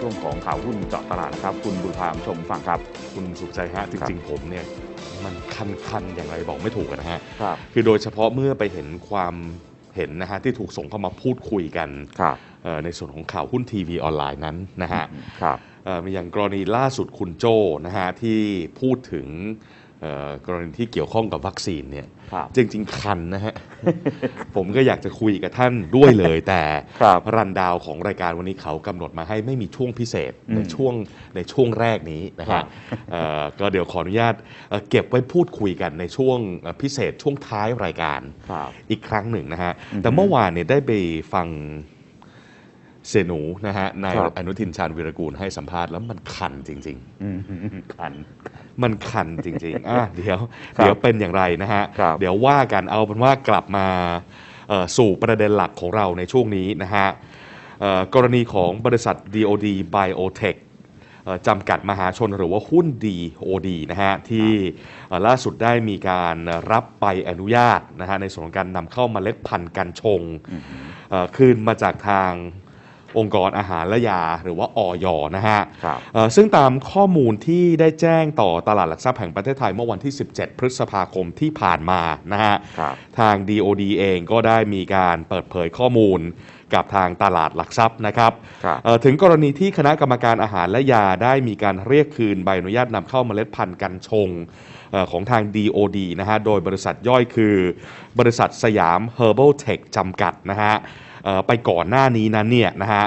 ช่วงของข่าวหุ้นเจาะตลาดนะครับ คุณบุญพามชมฟังครับ คุณสุขใจฮะ จริง ๆ ผมเนี่ย มันคัน ๆ อย่างไรบอกไม่ถูกนะฮะ ครับ คือโดยเฉพาะเมื่อไปเห็นความเห็นนะฮะ ที่ถูกส่งเข้ามาพูดคุยกันครับเอ่อในส่วนของข่าวหุ้นทีวีออนไลน์นั้นนะฮะ ครับ เอ่อมีอย่างกรณีล่าสุดคุณโจนะฮะที่พูดถึงเอ่อ กรณีที่เกี่ยวข้องกับวัคซีนเนี่ยครับจริงๆคันนะฮะ ผมก็อยากจะคุยกับท่านด้วยเลย แต่ครับรันดาวของรายการวันนี้เขากำหนดมาให้ไม่มีช่วงพิเศษอืมในช่วงในช่วงแรกนี้นะครัฮะบเอ่อก็เดี๋ยวขออนุญาตเอ่อเก็บไว้พูดคุยกันในช่วงเอ่อพิเศษช่วงท้ายรายการครับอีกครั้งหนึ่งนะฮะอือฮึแต่เมื่อวานเนี่ยได้ไปฟังเสยหนูนะฮะนายครับอนุทินชาญวีรกูลให้สัมภาษณ์แล้วมันคันจริงๆอืมคัน มันคันจริงๆอะเดี๋ยวครับเดี๋ยวเป็นอย่างไรนะฮะ ครับ เดี๋ยวว่ากันเอาเป็นว่ากลับมาเอ่อสู่ประเด็นหลักของเราในช่วงนี้นะฮะเอ่อกรณีของบริษัท DOD Biotech เอ่อจำกัดมหาชนหรือว่าหุ้น DOD นะฮะ ที่เอ่อล่าสุดได้มีการรับใบอนุญาตนะฮะในส่วนของการนำเข้ามาเมล็ดพันธุ์กัญชงอืมเอ่อคืนมาจากทาง องค์กรอาหารและยาหรือว่าออยนะฮะครับเอ่อซึ่งตามข้อมูลที่ได้แจ้งต่อตลาดหลักทรัพย์แห่งประเทศไทยเมื่อวันที่ 17 พฤษภาคมที่ผ่านมานะฮะครับทาง DOD เองก็ได้มีการเปิดเผยข้อมูลกับทางตลาดหลักทรัพย์นะครับครับเอ่อถึงกรณีที่คณะกรรมการอาหารและยาได้มีการเรียกคืนใบอนุญาตนำเข้าเมล็ดพันธุ์กัญชงเอ่อของทาง DOD นะฮะ โดยบริษัทย่อยคือ บริษัทสยาม Herbal Tech จำกัดนะฮะเอ่อ ไปก่อนหน้านี้นั้นเนี่ยนะฮะ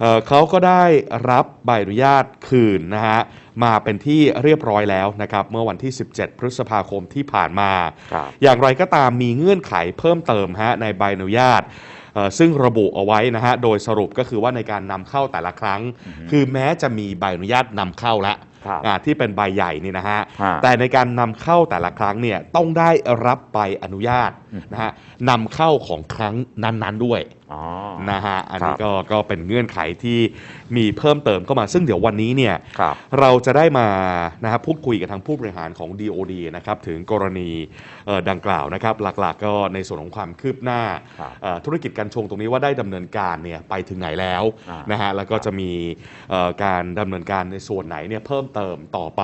เอ่อเขาก็ได้รับใบอนุญาตคืนนะฮะมาเป็นที่เรียบร้อยแล้วนะครับเมื่อวันที่ 17 พฤษภาคมที่ผ่านมาครับอย่างไรก็ตามมีเงื่อนไขเพิ่มเติมฮะในใบอนุญาตเอ่อซึ่งระบุเอาไว้นะฮะโดยสรุปก็คือว่าในการนำเข้าแต่ละครั้ง คือแม้จะมีใบอนุญาตนำเข้าแล้วครับอ่าที่เป็นใบใหญ่นี่นะฮะฮะแต่ในการนำเข้าแต่ละครั้งเนี่ยต้องได้รับใบอนุญาตอืมนะฮะนำเข้าของครั้งนั้นๆด้วยอ๋อ นะฮะอันนี้ครับก็ก็เป็นเงื่อนไขที่มีเพิ่มเติมเข้ามา ซึ่งเดี๋ยววันนี้เนี่ยครับเราจะได้มานะครับพูดคุยกับทางผู้บริหารของ DOD นะครับถึงกรณีเอ่อดังกล่าวนะครับ หลักๆ ก็ในส่วนของความคืบหน้าครับเอ่อธุรกิจการชงตรงนี้ว่าได้ดำเนินการเนี่ยไปถึงไหนแล้วอ่านนะฮะแล้วก็จะมีเอ่อการดำเนินการในส่วนไหนเนี่ยเพิ่มเติมต่อไป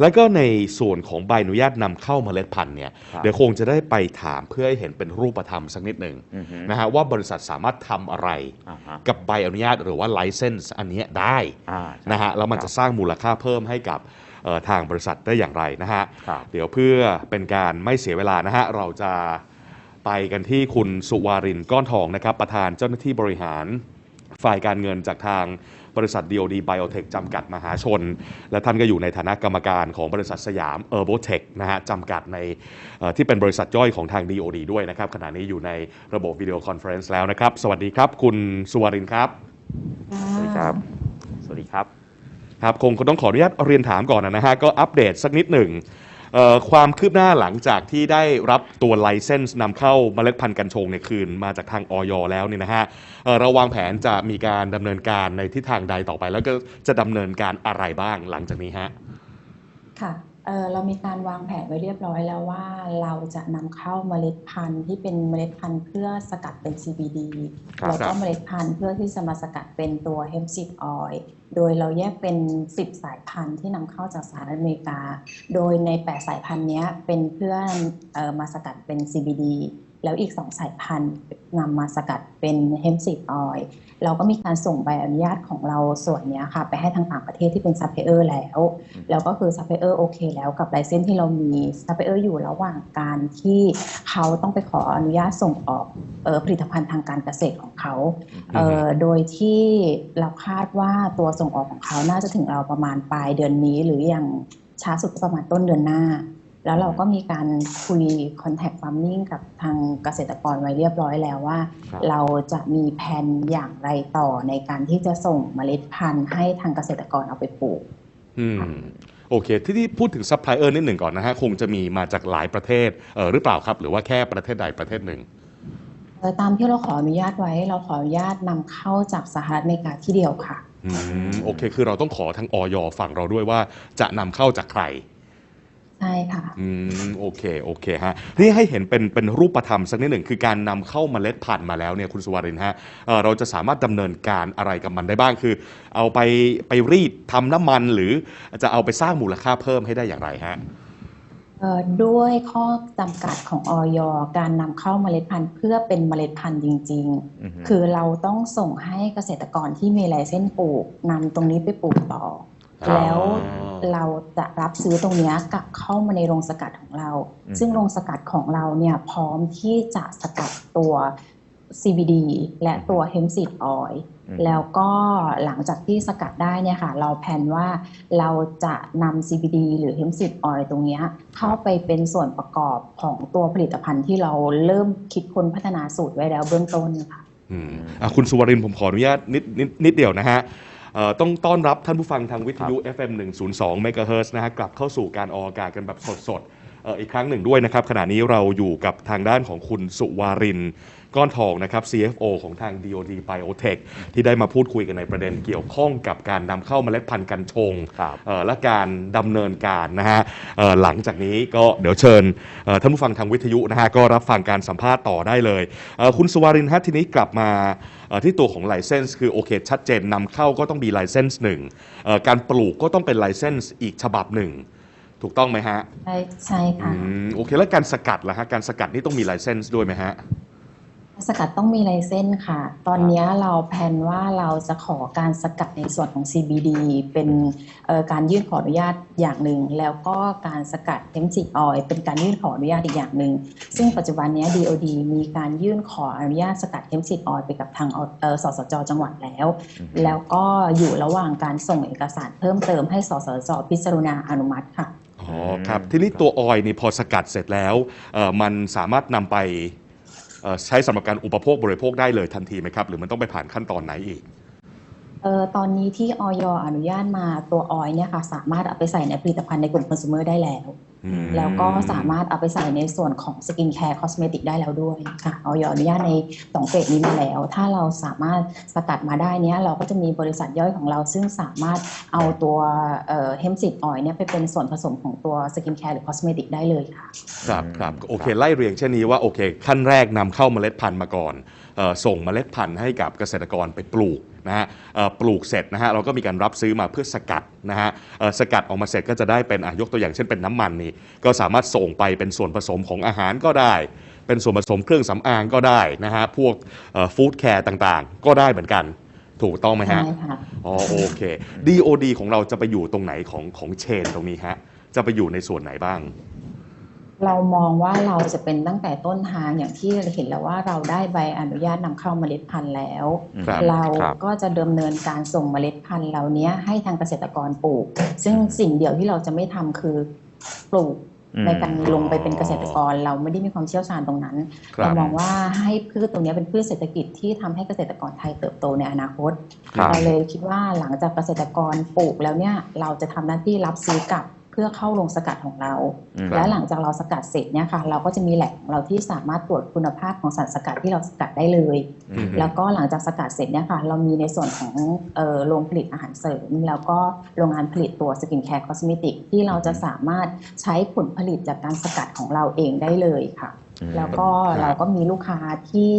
แล้วก็ในส่วนของใบอนุญาตนำเข้าเมล็ดพันธุ์เนี่ยครับเดี๋ยวคงจะได้ไปถามเพื่อให้เห็นเป็นรูปธรรมสักนิดหนึ่งอือฮึนะฮะว่าบริษัทสามารถทำอะไรอ่าฮะกับใบอนุญาตหรือว่าไลเซนส์อันเนี้ยได้อ่านะฮะแล้วมันจะสร้างมูลค่าเพิ่มให้กับเอ่อทางบริษัทได้อย่างไรนะฮะครับเดี๋ยวเพื่อเป็นการไม่เสียเวลานะฮะเราจะไปกันที่คุณสุวารินก้อนทองนะครับ ประธานเจ้าหน้าที่บริหารฝ่ายการเงินจากทาง บริษัท DOD Biotech จำกัดมหาชน และท่านก็อยู่ในฐานะกรรมการของบริษัทสยาม e r b o t e c h นะฮะจำกัดในเอ่อที่เป็นบริษัทย่อยของทาง DOD ด้วยนะครับขณะนี้อยู่ในระบบวิดีโอคอนเฟอเรนซ์แล้วนะครับ สวัสดีครับ คุณสุวารินครับ สวัสดีครับ สวัสดีครับ ครับ คงต้องขออนุญาตเรียนถามก่อนนะฮะ ก็อัปเดตสักนิดหนึ่งเอ่อ ความคืบหน้าหลังจากที่ได้รับตัวไลเซนส์นำเข้าเมล็ดพันธุ์กัญชงเนี่ยคืนมาจากทางออยแล้วเนี่ยนะฮะเราวางแผนจะมีการดำเนินการในทิศทางใดต่อไป แล้วก็จะดำเนินการอะไรบ้างหลังจากนี้ฮะค่ะ เอ่อเรามีการวางแผนไว้เรียบร้อยแล้วว่าเราจะนำเข้าเมล็ดพันธุ์ที่เป็นเมล็ดพันธุ์เพื่อสกัดเป็น CBD ครับแล้วก็เมล็ดพันธุ์เพื่อที่จะมาสกัดเป็นตัว hemp seed oil โดยเราแยกเป็น 10 สายพันธุ์ที่นำเข้าจากสหรัฐอเมริกา โดยใน 8 สายพันธุ์เนี้ยเป็นเพื่อเออมาสกัดเป็น CBD แล้วอีก 2 สายพันธุ์นำมาสกัดเป็น hemp seed oil เราก็มีการส่งใบอนุญาตของเราส่วนเนี้ยค่ะ ไปให้ทางต่างประเทศที่เป็นซัพพลายเออร์แล้วอืมแล้วก็คือซัพพลายเออร์โอเคแล้วกับไลเซนที่เรามีซัพพลายเออร์อยู่ระหว่างการที่เขาต้องไปขออนุญาตส่งออกเออผลิตภัณฑ์ทางการเกษตรของเขาเออโดยที่เราคาดว่าตัวส่งออกของเขาน่าจะถึงเราประมาณปลายเดือนนี้ หรืออย่างช้าสุดก็ประมาณต้นเดือนหน้า แล้วเราก็มีการคุย contact farming กับทางเกษตรกรไว้เรียบร้อยแล้วว่าครับเราจะมีแผนอย่างไรต่อในการที่จะส่งเมล็ดพันธุ์ให้ทางเกษตรกรเอาไปปลูกอืมโอเค ที่ที่พูดถึงซัพพลายเออร์นิดหนึ่งก่อนนะฮะ คงจะมีมาจากหลายประเทศเออหรือเปล่าครับ หรือว่าแค่ประเทศใดประเทศหนึ่งเอ่อตามที่เราขออนุญาตไว้ เราขออนุญาตนำเข้าจากสหรัฐอเมริกาที่เดียวค่ะอืมโอเค คือเราต้องขอทางออยฝั่งเราด้วยว่าจะนำเข้าจากใคร ใช่ค่ะ อืมโอเคโอเคฮะนี่ให้เห็นเป็นเป็นรูปธรรมสักนิดหนึ่งคือการนำเข้าเมล็ดพันธุ์มาแล้วเนี่ยคุณสุวารินฮะเอ่อเราจะสามารถดำเนินการอะไรกับมันได้บ้างคือ เอาไปไปรีดทำน้ำมันหรือจะเอาไปสร้างมูลค่าเพิ่มให้ได้อย่างไรฮะ เอ่อด้วยข้อจำกัดของออยการนำเข้าเมล็ดพันธุ์เพื่อเป็นเมล็ดพันธุ์จริงอือฮึๆคือเราต้องส่งให้เกษตรกรที่มีลายเส้นปลูกนำตรงนี้ไปปลูกต่อครับ แล้วเราจะรับซื้อตรงเนี้ยกลับเข้ามาในโรงสกัดของเราอืมซึ่งโรงสกัดของเราเนี่ยพร้อมที่จะสกัดตัว CBD และตัว hemp seed oil อืมแล้วก็หลังจากที่สกัดได้เนี่ยค่ะ เราแผนว่าเราจะนำ CBD หรือ hemp seed oil ตรงเนี้ยเข้าไปเป็นส่วนประกอบของตัวผลิตภัณฑ์ที่เราเริ่มคิดค้นพัฒนาสูตรไว้แล้วเบื้องต้นค่ะ อืมอะคุณสุวรินทร์ผมขออนุญาตนิดนิดนิดเดียวนะฮะเอ่อ ต้องต้อนรับท่านผู้ฟังทางวิทยุ FM 102 MHz นะฮะกลับเข้าสู่การออกอากาศกันแบบสดๆเอ่ออีกครั้งหนึ่งด้วยนะครับ ขณะนี้เราอยู่กับทางด้านของคุณสุวารินทร์ก้อนทองนะครับ CFO ของทาง DoD Biotech ที่ได้มาพูดคุยกันในประเด็นเกี่ยวข้องกับการนำเข้าเมล็ดพันธุ์กัญชงครับเอ่อและการดำเนินการนะฮะเอ่อหลังจากนี้ก็เดี๋ยวเชิญเอ่อท่านผู้ฟังทางวิทยุนะฮะก็รับฟังการสัมภาษณ์ต่อได้เลยเอ่อคุณสุวารินทร์ฮะทีนี้กลับมาเอ่อที่ตัวของไลเซนส์คือโอเคชัดเจนนำเข้าก็ต้องมีไลเซนส์หนึ่งเอ่อการปลูกก็ต้องเป็นไลเซนส์อีกฉบับหนึ่ง ถูกต้องไหมฮะใช่ใช่ค่ะ อืมโอเคแล้วการสกัดล่ะฮะการสกัดนี่ต้องมีไลเซนส์ด้วยไหมฮะ สกัดต้องมีไลเซนส์ค่ะ ตอนเนี้ยเราแพลนว่าเราจะขอการสกัดในส่วนของ CBD เป็นเอ่อการยื่นขออนุญาตอย่างหนึ่ง แล้วก็การสกัดเทมจิออยเป็นการยื่นขออนุญาตอีกอย่างหนึ่ง ซึ่งปัจจุบันเนี้ย DOD มีการยื่นขออนุญาตสกัดเทมจิออยไปกับทางเอ่อสสจจังหวัดแล้ว แล้วก็อยู่ระหว่างการส่งเอกสารเพิ่มเติมให้สสจพิจารณาอนุมัติค่ะ อ๋อครับทีนี้ตัวออยล์นี่พอสกัดเสร็จแล้วเอ่อมันสามารถนำไปเอ่อใช้สำหรับการอุปโภคบริโภคได้เลยทันทีไหมครับ หรือมันต้องไปผ่านขั้นตอนไหนอีก เอ่อตอนนี้ที่ออยอนุญาตมาตัวออยเนี่ยค่ะสามารถเอาไปใส่ในผลิตภัณฑ์ในกลุ่มคอน sumer ได้แล้ว อืม แล้วก็สามารถเอาไปใส่ในส่วนของสกินแคร์คอสเมติกได้แล้วด้วยค่ะออยอนุญาตในสองเฟสนี้มาแล้ว ถ้าเราสามารถสกัดมาได้เนี้ยเราก็จะมีบริษัทย่อยของเรา ซึ่งสามารถเอาตัวเฮมซิตออยเนี่ยไปเป็นส่วนผสมของตัวสกินแคร์หรือคอสเมติกได้เลยค่ะ ครับครับโอเคครับไล่เรียงเช่นนี้ว่าโอเค ขั้นแรกนำเข้าเมล็ดพันธุ์มาก่อนเอ่อ ส่งเมล็ดพันธุ์ให้กับเกษตรกรไปปลูกนะฮะเอ่อปลูกเสร็จนะฮะเราก็มีการรับซื้อมาเพื่อสกัดนะฮะเอ่อสกัดออกมาเสร็จก็จะได้เป็นอะยกตัวอย่างเช่นเป็นน้ำมันนี่ก็สามารถส่งไปเป็นส่วนผสมของอาหารก็ได้ เป็นส่วนผสมเครื่องสำอางก็ได้นะฮะพวกฟู้ดแคร์ต่างๆ ก็ได้เหมือนกันถูกต้องไหมฮะใช่ค่ะอ๋อโอเค DOD ของเราจะไปอยู่ตรงไหนของของเชนตรงนี้ฮะจะไปอยู่ในส่วนไหนบ้าง เรามองว่าเราจะเป็นตั้งแต่ต้นทางอย่างที่เห็นแล้วว่าเราได้ใบอนุญาตนำเข้าเมล็ดพันธุ์แล้วครับเราครับก็จะดำเนินการส่งเมล็ดพันธุ์เหล่านี้ให้ทางเกษตรกรปลูก ซึ่งสิ่งเดียวที่เราจะไม่ทำคือปลูกอืมในการลงไปเป็นเกษตรกรเราไม่ได้มีความเชี่ยวชาญตรงนั้นครับเรามองว่าให้พืชตรงนี้เป็นพืชเศรษฐกิจที่ทำให้เกษตรกรไทยเติบโตในอนาคตครับเราเลยคิดว่าหลังจากเกษตรกรปลูกแล้วเนี่ยเราจะทำหน้าที่รับซื้อกลับ เพื่อเข้าโรงสกัดของเราอืมและหลังจากเราสกัดเสร็จเนี่ยค่ะ เราก็จะมีแหล่งของเราที่สามารถตรวจคุณภาพของสารสกัดที่เราสกัดได้เลยอืมแล้วก็หลังจากสกัดเสร็จเนี่ยค่ะ เรามีในส่วนของเอ่อโรงผลิตอาหารเสริม แล้วก็โรงงานผลิตตัวสกินแคร์คอสเมติกที่เราจะสามารถใช้ผลผลิตจากการสกัดของเราเองได้เลยค่ะอืม แล้วก็ครับเราก็มีลูกค้าที่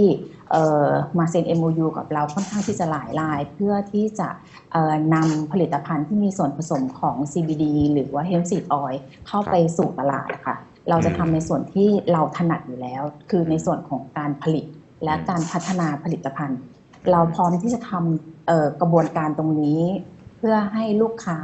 เอ่อมาเซ็น MOU กับเราค่อนข้างที่จะหลายราย เพื่อที่จะเอ่อนำผลิตภัณฑ์ที่มีส่วนผสมของ CBD หรือว่า hemp seed oil เข้าไปสู่ตลาดค่ะเราจะทำในส่วนที่เราถนัดอยู่แล้ว คือในส่วนของการผลิตและการพัฒนาผลิตภัณฑ์ เราพร้อมที่จะทำเอ่อกระบวนการตรงนี้ เพื่อให้ลูกค้า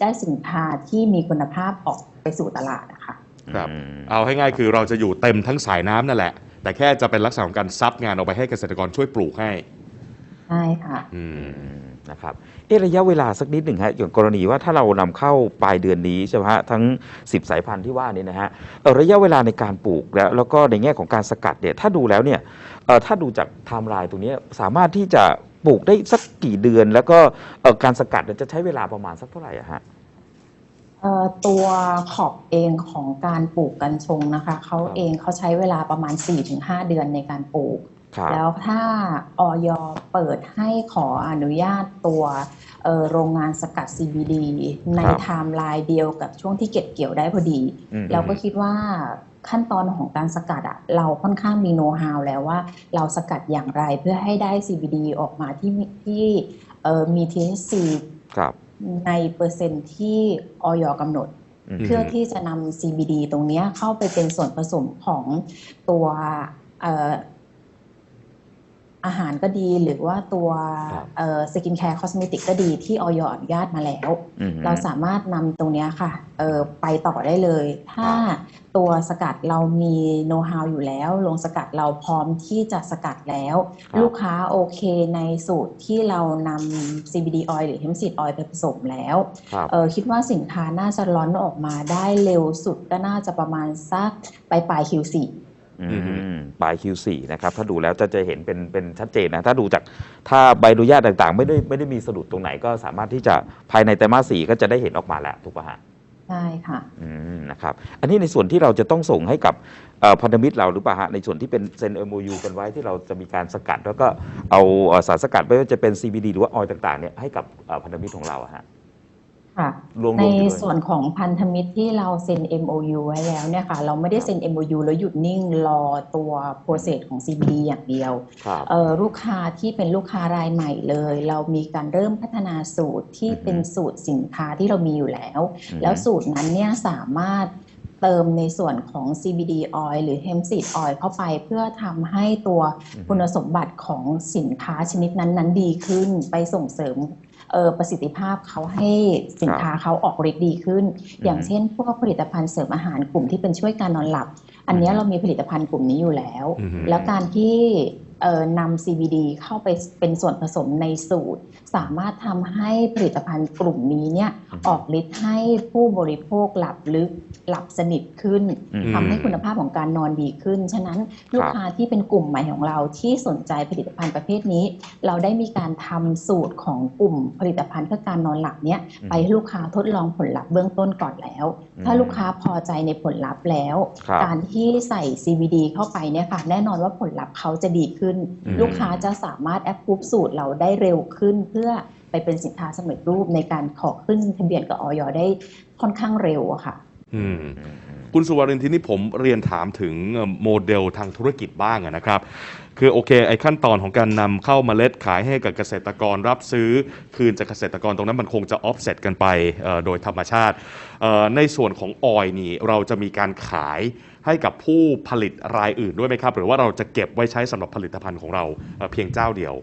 ได้สินค้าที่มีคุณภาพออกไปสู่ตลาดนะคะ ครับอืมเอาให้ง่ายคือเราจะอยู่เต็มทั้งสายน้ำนั่นแหละ แต่แค่จะเป็นลักษณะของการซับงานออกไปให้เกษตรกรช่วยปลูกให้ใช่ค่ะอืมอืมนะครับเอะระยะเวลาสักนิดหนึ่งฮะอย่างกรณีว่าถ้าเรานำเข้าปลายเดือนนี้ใช่ไหมฮะทั้ง 10 สายพันธุ์ที่ว่านี้นะฮะเอ่อระยะเวลาในการปลูกแล้วแล้วก็ในแง่ของการสกัดเนี่ยถ้าดูแล้วเนี่ยเอ่อถ้าดูจากไทม์ไลน์ตรงเนี้ยสามารถที่จะปลูกได้สักกี่เดือน แล้วก็เอ่อการสกัดเนี่ยจะใช้เวลาประมาณสักเท่าไหร่อะฮะเอ่อ ตัวขอบเองของการปลูกกัญชงนะคะเขาครับเองเขาใช้เวลาประมาณ 4-5 เดือนในการปลูกครับแล้วถ้าออยเปิดให้ขออนุญาตตัวเอ่อโรงงานสกัด CBD ในครับไทม์ไลน์เดียวกับช่วงที่เก็บเกี่ยวได้พอดีอืมเราก็คิดว่าขั้นตอนของการสกัดอะเราค่อนข้างมีโน้ตฮาวแล้วว่าเราสกัดอย่างไรเพื่อให้ได้ CBD ออกมาที่มีที่เอ่อมี THC ครับ ในเปอร์เซ็นต์ที่ออยกำหนดมเพื่อที่จะนำ CBD ตรงเนี้ยเข้าไปเป็นส่วนผสมของตัวเอ่ออาหารก็ดีหรือว่าตัวครับสกินแคร์คอสเมติกก็ดีที่ออยอนุญาตมาแล้วอืมเราสามารถนำตรงเนี้ยค่ะเอ่อไปต่อได้เลย ถ้าตัวสกัดเรามีโน้ตฮาวอยู่แล้วลงสกัดเราพร้อมที่จะสกัดแล้วครับลูกค้าโอเคในสูตรที่เรานำ CBD oil หรือ hemp seed oil ไปผสมแล้วครับเออคิดว่าสินค้าน่าจะร้อนออกมาได้เร็วสุดก็น่าจะประมาณสักปลายปลาย Q4 อืม ปลาย Q4 นะครับ ถ้าดูแล้วจะจะเห็นเป็นเป็นชัดเจนนะ ถ้าดูจากถ้าใบอนุญาตต่างๆ ไม่ได้ไม่ได้มีสะดุดตรงไหนก็สามารถที่จะภายในไตรมาสสี่ก็จะได้เห็นออกมาแล้วถูกป่ะฮะใช่ค่ะอืมนะครับ อันนี้ในส่วนที่เราจะต้องส่งให้กับเอ่อพันธมิตรเราหรือเปล่าฮะในส่วนที่เป็นเซ็น MOU กันไว้ที่เราจะมีการสกัด แล้วก็เอาเอ่อสารสกัดไม่ว่าจะเป็น CBD หรือว่าออยล์ต่างๆเนี่ยให้กับเอ่อพันธมิตรของเราอะฮะ ค่ะรวมๆในอยู่ด้วยส่วนของพันธมิตรที่เราเซ็น MOU ไว้แล้วเนี่ยค่ะ เราไม่ได้เซ็น MOU แล้วหยุดนิ่งรอตัวโปรเซสของ CBD อย่างเดียวครับ เอ่อลูกค้าที่เป็นลูกค้ารายใหม่เลย เรามีการเริ่มพัฒนาสูตรที่อือฮึ เป็นสูตรสินค้าที่เรามีอยู่แล้วอืมแล้วสูตรนั้นเนี่ยสามารถเติมในส่วนของ CBD oil หรือ hemp seed oil เข้าไปเพื่อทำให้ตัวอือฮึคุณสมบัติของสินค้าชนิดนั้น ๆ ดีขึ้น ไปส่งเสริมเอ่อ ประสิทธิภาพเขาให้สินค้าเขาออกฤทธิ์ดีขึ้น อย่างเช่น พวกผลิตภัณฑ์เสริมอาหารกลุ่มที่เป็นช่วยการนอนหลับ อันเนี้ยเรามีผลิตภัณฑ์กลุ่มนี้อยู่แล้วอือฮึแล้วการที่เอ่อ นำ CBD เข้าไปเป็นส่วนผสมในสูตร สามารถทำให้ผลิตภัณฑ์กลุ่มนี้เนี่ยอือฮึออกฤทธิ์ให้ผู้บริโภคหลับลึกหลับสนิทขึ้นอืมทำให้คุณภาพของการนอนดีขึ้น ฉะนั้นลูกค้าที่เป็นกลุ่มใหม่ของเราที่สนใจผลิตภัณฑ์ประเภทนี้ เราได้มีการทำสูตรของกลุ่มผลิตภัณฑ์เพื่อการนอนหลับเนี่ยอืมไปให้ลูกค้าทดลองผลลัพธ์เบื้องต้นก่อนแล้วอืมถ้าลูกค้าพอใจในผลลัพธ์แล้วครับการที่ใส่ CBD เข้าไปเนี่ยค่ะแน่นอนว่าผลลัพธ์เขาจะดีขึ้นอืมลูกค้าจะสามารถแอปพูฟสูตรเราได้เร็วขึ้น เพื่อไปเป็นสินค้าสำเร็จรูปในการขอขึ้นทะเบียนกับออยได้ค่อนข้างเร็วอะค่ะอืมอืมอืมคุณสุวารินทีนี้ผมเรียนถามถึงเอ่อโมเดลทางธุรกิจบ้างอะนะครับ คือโอเค ไอ้ขั้นตอนของการนำเข้าเมล็ดขายให้กับเกษตรกรรับซื้อ คืนจากเกษตรกรตรงนั้นมันคงจะออฟเซตกันไปเอ่อโดยธรรมชาติเอ่อในส่วนของออยนี่เราจะมีการขาย ให้กับผู้ผลิตรายอื่นด้วยไหมครับ หรือว่าเราจะเก็บไว้ใช้สำหรับผลิตภัณฑ์ของเราเอ่อเพียงเจ้าเดียว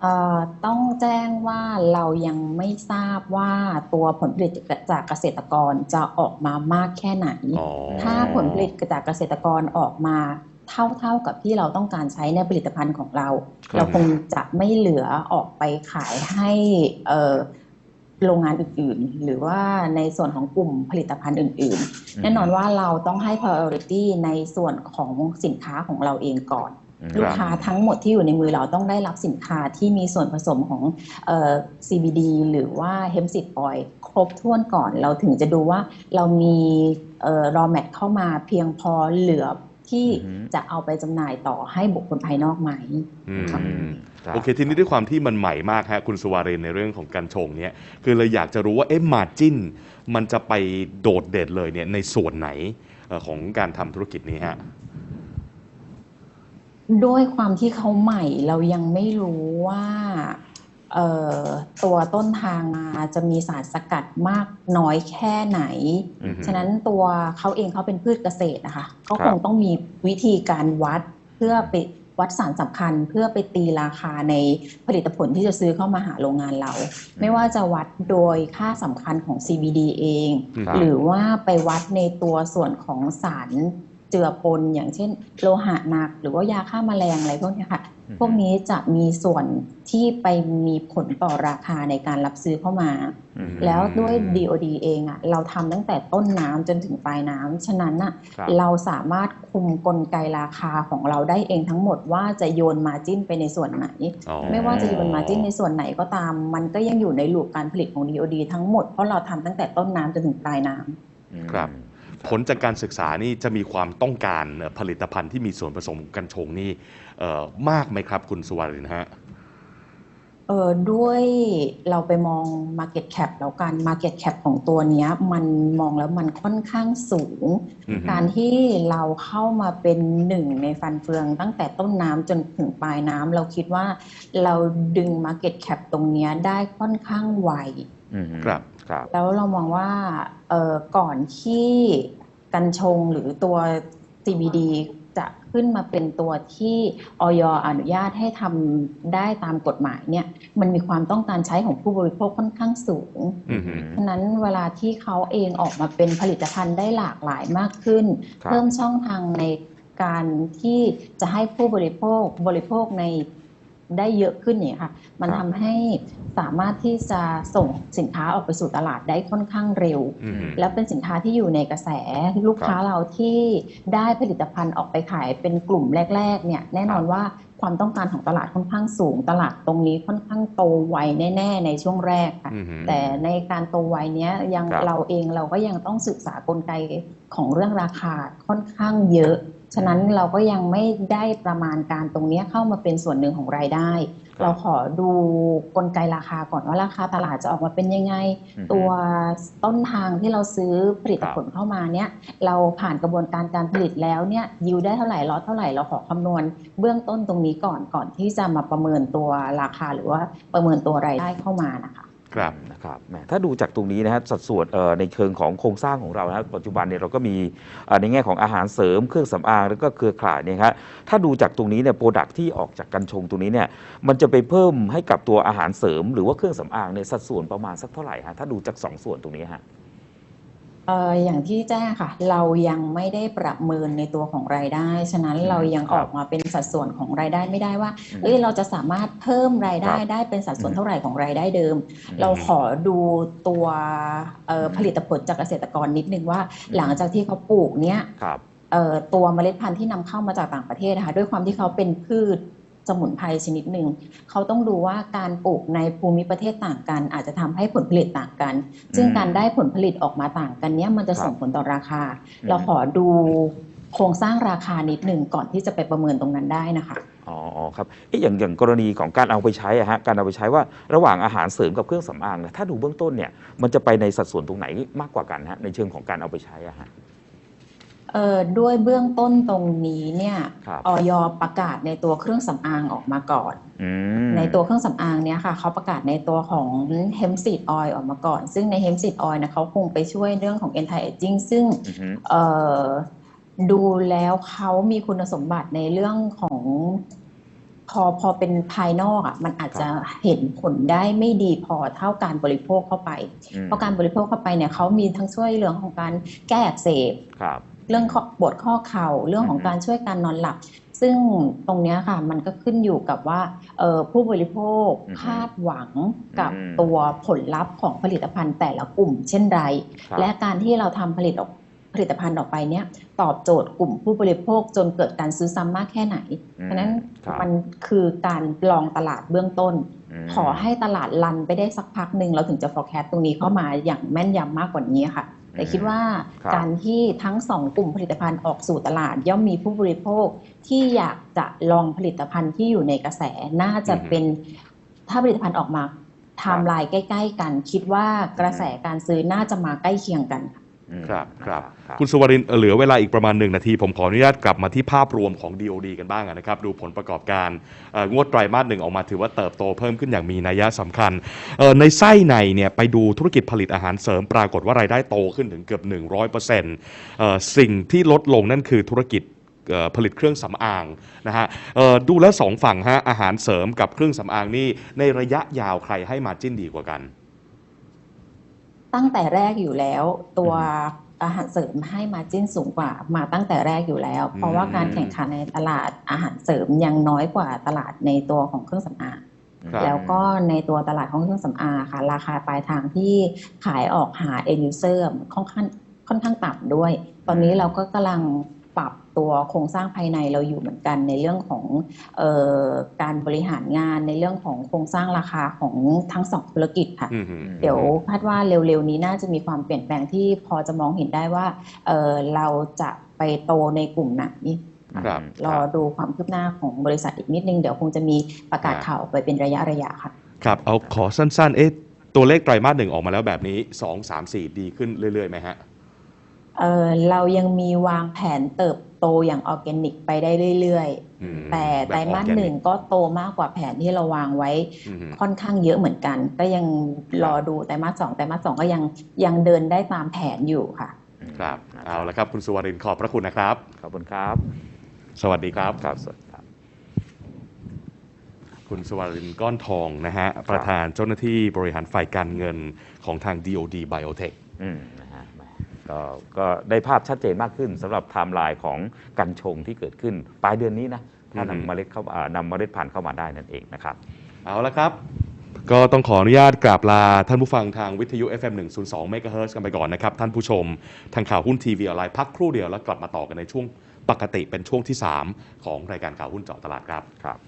เอ่อต้องแจ้งว่าเรายังไม่ทราบว่าตัวผลผลิตจากเกษตรกรจะออกมามากแค่ไหนอ๋อถ้าผลผลิตจากเกษตรกรออกมาเท่าๆกับที่เราต้องการใช้ในผลิตภัณฑ์ของเราครับเราคงจะไม่เหลือออกไปขายให้เอ่อ โรงงานอื่นๆ หรือว่าในส่วนของกลุ่มผลิตภัณฑ์อื่น ๆ แน่นอนว่าเราต้องให้ priority ในส่วนของสินค้าของเราเองก่อนอืมลูกค้าทั้งหมดที่อยู่ในมือเราต้องได้รับสินค้าที่มีส่วนผสมของเอ่อ CBD หรือว่า hemp seed oil ครบถ้วนก่อน เราถึงจะดูว่าเรามีเอ่อ raw mat เข้ามาเพียงพอเหลือที่อือฮึจะเอาไปจำหน่ายต่อให้บุคคลภายนอกไหมอืมครับอืมรับ โอเคทีนี้ด้วยความที่มันใหม่มากฮะคุณสุวาเรนในเรื่องของการชงเนี่ยคือเลยอยากจะรู้ว่าเอ๊ะมาจินมันจะไปโดดเด่นเลยเนี่ยในส่วนไหนเอ่อของการทำธุรกิจนี้ฮะด้วยความที่เขาใหม่เรายังไม่รู้ว่าเอ่อตัวต้นทางมาจะมีสารสกัดมากน้อยแค่ไหนอือฮึฉะนั้นตัวเขาเองเขาเป็นพืชเกษตรนะคะเขาครับคงต้องมีวิธีการวัดเพื่อไป วัดสารสำคัญเพื่อไปตีราคาในผลิตผลที่จะซื้อเข้ามาหาโรงงานเรา ไม่ว่าจะวัดโดยค่าสำคัญของ CBD เองครับหรือว่าไปวัดในตัวส่วนของสาร เจือปนอย่างเช่น โลหะหนัก หรือว่ายาฆ่าแมลงอะไรพวกเนี้ยค่ะอืมพวกนี้จะมีส่วนที่ไปมีผลต่อราคาในการรับซื้อเข้ามาอืมแล้วด้วย DOD เองอะ่ะเราทำตั้งแต่ต้นน้ำจนถึงปลายน้ำฉะนั้นอะครับเราสามารถคุมกลไกราคาของเราได้เองทั้งหมดว่าจะโยนมาจิ้นไปในส่วนไหนอ๋อไม่ว่าจะโยนมาจิ้นในส่วนไหนก็ตาม มันก็ยังอยู่ในลูปการผลิตของ DOD ทั้งหมดเพราะเราทำตั้งแต่ต้นน้ำจนถึงปลายน้ำครับ ผผลจากการศึกษานี่จะมีความต้องการเอ่อผลิตภัณฑ์ที่มีส่วนผสมกัญชงนี่เอ่อมากไหมครับ คุณสุวรรณฮะเออด้วยเราไปมอง Market Cap แล้วกัน Market Cap ของตัวเนี้ยมันมองแล้วมันค่อนข้างสูงอือฮึการที่เราเข้ามาเป็นหนึ่งในฟันเฟืองตั้งแต่ต้นน้ำจนถึงปลายน้ำเราคิดว่าเราดึง Market Cap ตรงเนี้ยได้ค่อนข้างไวอืม ครับครับแล้วเรามองว่าเอ่อก่อนที่กัญชงหรือตัว CBD จะขึ้นมาเป็นตัวที่ออยอนุญาตให้ทำได้ตามกฎหมายเนี่ย มันมีความต้องการใช้ของผู้บริโภคค่อนข้างสูงอือฮึฉะนั้นเวลาที่เขาเองออกมาเป็นผลิตภัณฑ์ได้หลากหลายมากขึ้นครับเพิ่มช่องทางในการที่จะให้ผู้บริโภคบริโภคใน ได้เยอะขึ้นเนี่ยค่ะ มันครับทำให้สามารถที่จะส่งสินค้าออกไปสู่ตลาดได้ค่อนข้างเร็วอือฮึแล้วเป็นสินค้าที่อยู่ในกระแสลูกค้าเราที่ได้ผลิตภัณฑ์ออกไปขายเป็นกลุ่มแรกๆเนี่ยแน่นอนว่าความต้องการของตลาดค่อนข้างสูง ตลาดตรงนี้ค่อนข้างโตไวแน่ๆในช่วงแรกค่ะอือฮึแต่ในการโตไวเนี้ยยังครับเราเองเราก็ยังต้องศึกษากลไกของเรื่องราคาค่อนข้างเยอะ ฉะนั้นเราก็ยังไม่ได้ประมาณการตรงเนี้ยเข้ามาเป็นส่วนหนึ่งของรายได้ครับเราขอดูกลไกราคาก่อนว่าราคาตลาดจะออกมาเป็นยังไงอือฮึตัวต้นทางที่เราซื้อผลิตผลครับเข้ามาเนี่ยเราผ่านกระบวนการการผลิตแล้วเนี่ยยิวได้เท่าไหร่ลอตเท่าไหร่เราขอคำนวณ เบื้องต้นตรงนี้ก่อนก่อนที่จะมาประเมินตัวราคาหรือว่าประเมินตัวรายได้เข้ามานะคะ ครับนะครับแหมถ้าดูจากตรงนี้นะฮะสัดส่วนเอ่อในเชิงของโครงสร้างของเรานะฮะปัจจุบันเนี่ยเราก็มีเอ่อในแง่ของอาหารเสริมเครื่องสำอางแล้วก็เครือข่ายเนี่ยฮะถ้าดูจากตรงนี้เนี่ยโปรดักที่ออกจากกัญชงตรงนี้เนี่ยมันจะไปเพิ่มให้กับตัวอาหารเสริม หรือว่าเครื่องสำอางเนี่ยสัดส่วนประมาณสักเท่าไหร่ฮะถ้าดูจากสองส่วนตรงนี้ฮะ อ่ออย่างที่แจ้งค่ะ เรายังไม่ได้ประเมินในตัวของรายได้ ฉะนั้นอืมเรายังครัอบอกมาเป็นสัดส่วนของรายได้ไม่ได้ว่าอืมเอ้ยเราจะสามารถเพิ่มรายได้ครับได้เป็นสัดส่วนอืมเท่าไหร่ของรายได้เดิมอืมเราขอดูตัวเอ่ออมผลิตผลจากเกษตรกรนิดนึงว่าอืมหลังจากที่เขาปลูกเนี้ยครับเอ่อตัวเมล็ดพันธุ์ที่นำเข้ามาจากต่างประเทศนะคะด้วยความที่เขาเป็นพืช สมุนไพรชนิดหนึ่งเขาต้องดูว่าการปลูกในภูมิประเทศต่างกัน อาจจะทำให้ผลผลิตต่างกัน ซึ่งอืมการได้ผลผลิตออกมาต่างกันเนี้ยมันจะครับส่งผลต่อราคาอืมเราขอดูโครงสร้างราคานิดหนึ่งก่อนที่จะไปประเมินตรงนั้นได้นะคะอ๋ออ๋อครับเอ๊ะอย่างอย่างกรณีของการเอาไปใช้อะฮะการเอาไปใช้ว่าระหว่างอาหารเสริมกับเครื่องสำอางเนี่ยถ้าดูเบื้องต้นเนี่ยมันจะไปในสัดส่วนตรงไหนมากกว่ากันฮะในเชิงของการเอาไปใช้อะฮะ เอ่อด้วยเบื้องต้นตรงนี้เนี่ยครับออยประกาศในตัวเครื่องสำอางออกมาก่อนอืมในตัวเครื่องสำอางเนี่ยค่ะเขาประกาศในตัวของ hemp seed oil ออกมาก่อน ซึ่งใน hemp seed oil นะเขาคงไปช่วยเรื่องของ anti aging ซึ่งอือฮึเอ่อดูแล้วเขามีคุณสมบัติในเรื่องของพอพอเป็นภายนอกอะมันอาจจะเห็นผลได้ไม่ดีพอเท่าการบริโภคเข้าไปอืมเพราะการบริโภคเข้าไปเนี่ยเขามีทั้งช่วยเรื่องของการแก้อักเสบครับ เรื่องข้อปวดข้อเข่าเรื่องของอือฮึการช่วยการนอนหลับ ซึ่งตรงเนี้ยค่ะมันก็ขึ้นอยู่กับว่าเอ่อผู้บริโภคอือฮึคาดหวังกับอืมตัวผลลัพธ์ของผลิตภัณฑ์แต่ละกลุ่มเช่นใดครับและการที่เราทำผลิตออกผลิตภัณฑ์ออกไปเนี้ยตอบโจทย์กลุ่มผู้บริโภคจนเกิดการซื้อซ้ำมากแค่ไหนอืมเพราะฉะนั้นครับมันคือการลองตลาดเบื้องต้นมขอให้ตลาดรันไปได้สักพักหนึ่งเราถึงจะ forecast ตรงนี้เข้ามาอย่างแม่นยำมากกว่านี้ค่ะ แต่คิดว่าครับการที่ทั้งสองกลุ่มผลิตภัณฑ์ออกสู่ตลาด ย่อมมีผู้บริโภคที่อยากจะลองผลิตภัณฑ์ที่อยู่ในกระแสน่าจะอือฮึเป็นถ้าผลิตภัณฑ์ออกมาไทม์ไลน์ใกล้ ๆ กัน คิดว่ากระแสการซื้อน่าจะมาใกล้เคียงกันค่ะอืม ครับครับครับ คุณสุวรินทร์เอ่อเหลือเวลาอีกประมาณหนึ่งนาที ผมขออนุญาตกลับมาที่ภาพรวมของ DOD กันบ้างนะครับ ดูผลประกอบการเอ่องวดไตรมาสหนึ่งออกมาถือว่าเติบโตเพิ่มขึ้นอย่างมีนัยสำคัญเอ่อในไส้ในเนี่ยไปดูธุรกิจผลิตอาหารเสริม ปรากฏว่ารายได้โตขึ้นถึงเกือบ 100%เอ่อสิ่งที่ลดลงนั่นคือธุรกิจเอ่อผลิตเครื่องสำอางนะฮะเอ่อดูแล้วสองฝั่งฮะอาหารเสริมกับเครื่องสำอางนี่ในระยะยาวใครให้มาจิ้นดีกว่ากัน ตั้งแต่แรกอยู่แล้ว ตัวอาหารเสริมให้มาจิ้นสูงกว่ามาตั้งแต่แรกอยู่แล้ว เพราะว่าการแข่งขันในตลาดอาหารเสริมยังน้อยกว่าตลาดในตัวของเครื่องสำอางครับแล้วก็ในตัวตลาดของเครื่องสำอางค่ะ ราคาปลายทางที่ขายออกหา end user ค่อนข้างค่อนข้างต่ำด้วย ตอนนี้เราก็กำลังปรับ ตัวโครงสร้างภายในเราอยู่เหมือนกันในเรื่องของเออการบริหารงานในเรื่องของโครงสร้างราคาของทั้งสองธุรกิจค่ะอืมฮึเดี๋ยวคาดว่าเร็วๆนี้น่าจะมีความเปลี่ยนแปลงที่พอจะมองเห็นได้ว่าเออเราจะไปโตในกลุ่มไหนครับรอดูความคืบหน้าของบริษัทอีกนิดนึง เดี๋ยวคงจะมีประกาศข่าวออกไปเป็นระยะระยะค่ะ ครับเอาขอสั้นๆเอ๊ะตัวเลขไตรมาสหนึ่งออกมาแล้วแบบนี้ 2 3 4 ดีขึ้นเรื่อยๆไหมฮะ เออเรายังมีวางแผนเติบโตอย่างออร์แกนิกไปได้เรื่อยอืมๆแต่แบบไตรมาส organic หนึ่งก็โตมากกว่าแผนที่เราวางไว้อืมฮึค่อนข้างเยอะเหมือนกัน ก็ยังรอดูไตรมาสสองไตรมาสสองก็ยังยังเดินได้ตามแผนอยู่ค่ะ ครับนะเอาละครับคุณสุวรินทร์ขอบพระคุณนะครับ ขอบคุณครับ สวัสดีครับครับสวัสดีครับ คุณสวรินทร์ก้อนทองนะฮะ ประธานเจ้าหน้าที่บริหารฝ่ายการเงินของทาง DOD Biotech อืมนะฮะแหม ก็ก็ได้ภาพชัดเจนมากขึ้นสำหรับไทม์ไลน์ของกันชงที่เกิดขึ้น ปลายเดือนนี้นะถ้าอือฮึนำเมล็ดเข้าอ่านำเมล็ดพันธุ์เข้ามาได้นั่นเองนะครับ เอาละครับ ก็ต้องขออนุญาตกราบลาท่านผู้ฟังทางวิทยุ FM 102 MHz กันไปก่อนนะครับ ท่านผู้ชม ทางข่าวหุ้นทีวีออนไลน์พักครู่เดียวแล้วกลับมาต่อกันในช่วงปกติเป็นช่วงที่ 3 ของรายการข่าวหุ้นเจาะตลาดครับครับ